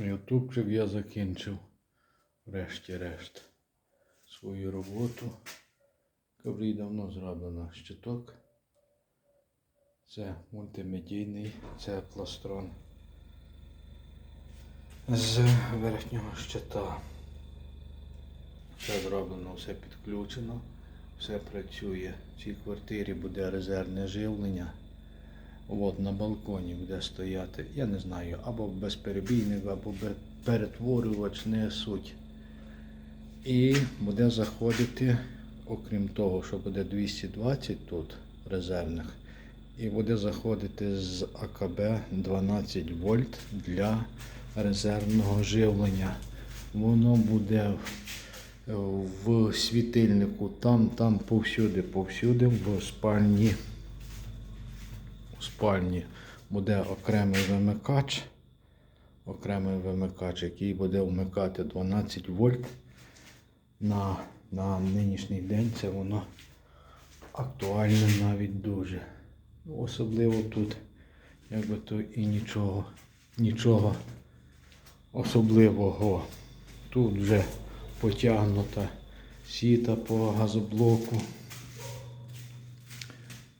Ютубчик я закінчив, врешті-решт, свою роботу. Коврій давно зроблено щиток. Це мультимедійний, це пластрон з верхнього щита. Все зроблено, все підключено, все працює. В цій квартирі буде резервне живлення. От на балконі буде стояти, я не знаю, або безперебійник, або перетворювач, не суть. І буде заходити, окрім того, що буде 220 тут резервних, і буде заходити з АКБ 12 вольт для резервного живлення. Воно буде в- світильнику, там, там, повсюди, повсюди, в спальні у спальні буде окремий вимикач, окремий вимикач, який буде вмикати 12 вольт. На, на нинішній день це воно актуальне навіть дуже. Ну, Особливо тут, якби то і нічого, нічого особливого. Тут вже потягнута сіта по газоблоку.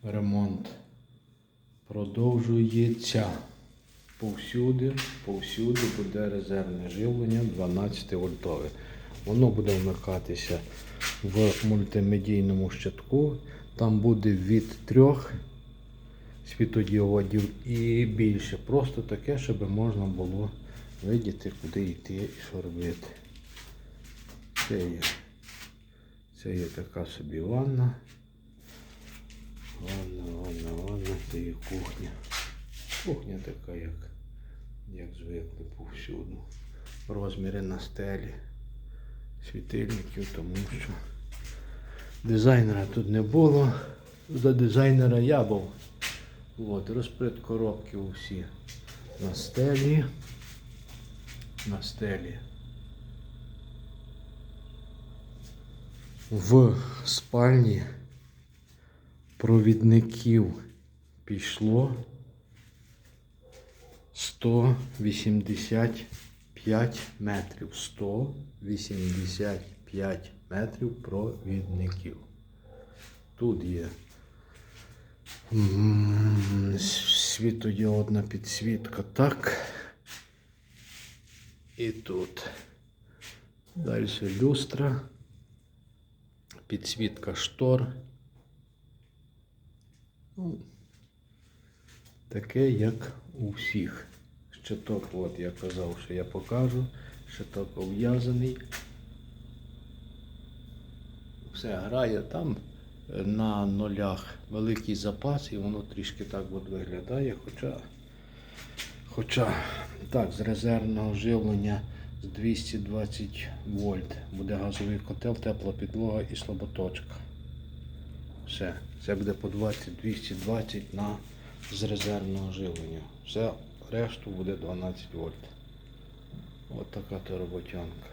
Ремонт продовжується. Повсюди, повсюди буде резервне живлення 12 вольтове. Воно буде вмикатися в мультимедійному щитку. Там буде від трьох світодіодів і більше. Просто таке, щоб можна було видіти, куди йти і що робити. Це є, це є така собі ванна. Ванна, є кухня. Кухня така, як, як звикли повсюду. Розміри на стелі, світильників, тому що дизайнера тут не було. За дизайнера я був. От, розпред коробки усі на стелі. На стелі. В спальні провідників пішло 185 метрів. 185 метрів провідників. Тут є світодіодна підсвітка, так. І тут. Далі люстра, підсвітка штор. Таке, як у всіх. Щиток, от я казав, що я покажу. Щиток ув'язаний. Все грає там е, на нулях великий запас і воно трішки так от виглядає. Хоча, хоча так, з резервного живлення з 220 вольт буде газовий котел, тепла підлога і слаботочка. Все. Це буде по 20-220 на з резервного живлення. Все, решту буде 12 вольт. Ось така то роботянка.